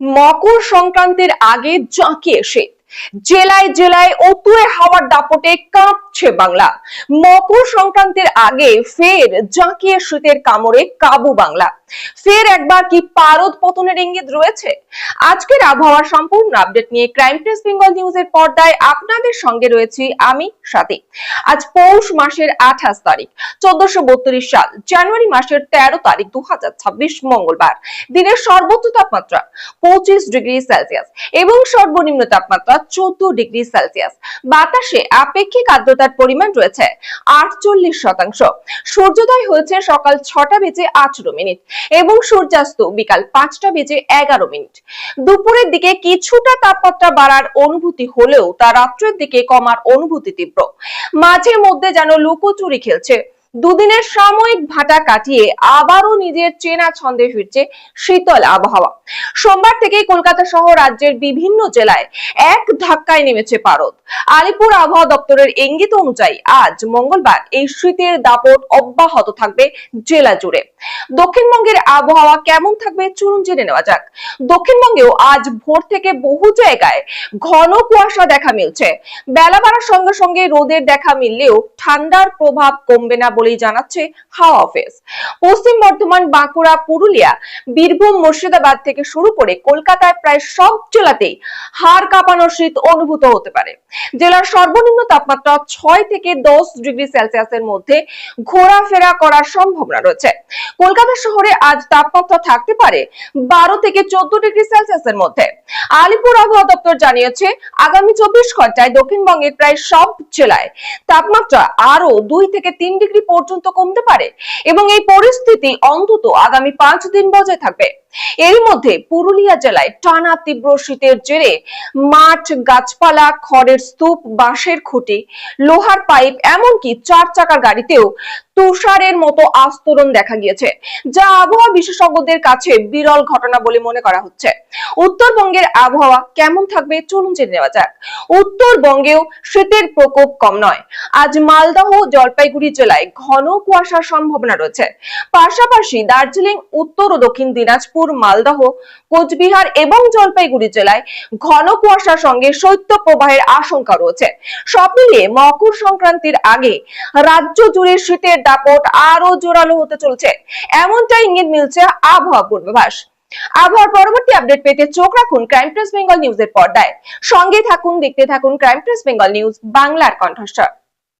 মকর সংক্রান্তের আগে জাঁকিয়ে শীত জেলায় জেলায় অতুয়ে হাওয়ার দাপটে কাঁপছে বাংলা। মকর সংক্রান্তির আগে ফের জাঁকিয়ে শীতের কামড়ে কাবু বাংলা। ফের একবার কি পারদ পতনের ইঙ্গিত রয়েছে? আজকের আবহাওয়ার সম্পূর্ণ আপডেট নিয়ে ক্রাইম প্রেস বেঙ্গল নিউজের পর্দায় আপনাদের সঙ্গে রয়েছি আমি সাথী। আজ পৌষ মাসের আঠাশ তারিখ, চোদ্দশো সাল, জানুয়ারি মাসের তেরো তারিখ দু হাজার ছাব্বিশ মঙ্গলবার। দিনের সর্বোচ্চ তাপমাত্রা পঁচিশ ডিগ্রি সেলসিয়াস এবং সর্বনিম্ন তাপমাত্রা চোদ্দ ডিগ্রি সেলসিয়াস। বাতাসে আপেক্ষিক আর্দ্রতার পরিমাণ রয়েছে আটচল্লিশ শতাংশ। সূর্যোদয় হয়েছে সকাল ছটা বেজে আঠারো মিনিট এবং সূর্যাস্ত বিকাল পাঁচটা বেজে এগারো মিনিট। দুপুরের দিকে কিছুটা তাপমাত্রা বাড়ার অনুভূতি হলেও তা রাত্রের দিকে কমার অনুভূতি তীব্র। মাঝে মধ্যে যেন লুকোচুরি খেলছে দুদিনের সাময়িক ভাটা কাটিয়ে আবারও নিজের চেনা ছন্দে ফিরছে শীতল আবহাওয়া। সোমবার থেকে কলকাতা সহ রাজ্যের বিভিন্ন জেলায় এক ধাক্কায় নেমেছে পারদ। আলিপুর আবহাওয়া দপ্তরের ইঙ্গিত অনুযায়ী আজ মঙ্গলবার এই শীতের দাপট অব্যাহত থাকবে জেলা জুড়ে। দক্ষিণবঙ্গের আবহাওয়া কেমন থাকবে চলুন জেনে নেওয়া যাক। দক্ষিণবঙ্গেও আজ ভোর থেকে বহু জায়গায় ঘন কুয়াশা দেখা মিলছে। বেলা বাড়ার সঙ্গে সঙ্গে রোদের দেখা মিললেও ঠান্ডার প্রভাব কমবে না বলেই জানাচ্ছে হাওয়া অফিস। পশ্চিম বর্ধমান, বাঁকুড়া, পুরুলিয়া, বীরভূম, মুর্শিদাবাদ থেকে শুরু করে কলকাতায় প্রায় সব জেলাতেই হাড় কাঁপানো শীত অনুভূত হতে পারে। জেলার সর্বনিম্ন তাপমাত্রা ছয় থেকে দশ ডিগ্রি সেলসিয়াসের মধ্যে ঘোরাফেরা করার সম্ভাবনা রয়েছে। কলকাতা শহরে আজ তাপমাত্রা থাকতে পারে বারো থেকে চোদ্দ ডিগ্রি সেলসিয়াসের মধ্যে। আলিপুর আবহাওয়া দপ্তর জানিয়েছে, আগামী চব্বিশ ঘন্টায় দক্ষিণবঙ্গের প্রায় সব জেলায় তাপমাত্রা আরও দুই থেকে তিন ডিগ্রি পর্যন্ত কমতে পারে এবং এই পরিস্থিতি অন্তত আগামী পাঁচ দিন বজায় থাকবে। এর মধ্যে পুরুলিয়া জেলায় টানা তীব্র শীতের জেরে মাঠ, গাছপালা, খড়ের স্তূপ, বাঁশের খুঁটি, লোহার পাইপ এমনকি চার চাকার গাড়িতেও তুষারের মতো আস্তরণ দেখা গিয়েছে, যা আবহাওয়া বিশেষজ্ঞদের কাছে বিরল ঘটনা বলে মনে করা হচ্ছে। উত্তরবঙ্গের আবহাওয়া কেমন থাকবে চলুন জেনে নেওয়া যাক। উত্তরবঙ্গেও শীতের প্রকোপ কম নয়। আজ মালদহ, জলপাইগুড়ি জেলায় ঘন কুয়াশার সম্ভাবনা রয়েছে। পাশাপাশি দার্জিলিং, উত্তর ও দক্ষিণ দিনাজপুর মালদহ, কোচবিহার এবং জলপাইগুড়ি জেলায় ঘন কুয়াশার সঙ্গে শৈত্য প্রবাহের আশঙ্কা রয়েছে। সব মিলিয়ে মকর সংক্রান্তির আগে রাজ্য জুড়ে শীতের দাপট আরও জোরালো হতে চলছে। এমনটা ইঙ্গিত মিলছে আবহাওয়া পূর্বাভাস। আবহাওয়ার পরবর্তী আপডেট পেতে চোখ রাখুন ক্রাইম প্রেস বেঙ্গল নিউজের পর্দায়। সঙ্গে থাকুন, দেখতে থাকুন ক্রাইম প্রেস বেঙ্গল নিউজ বাংলার কণ্ঠস্বর।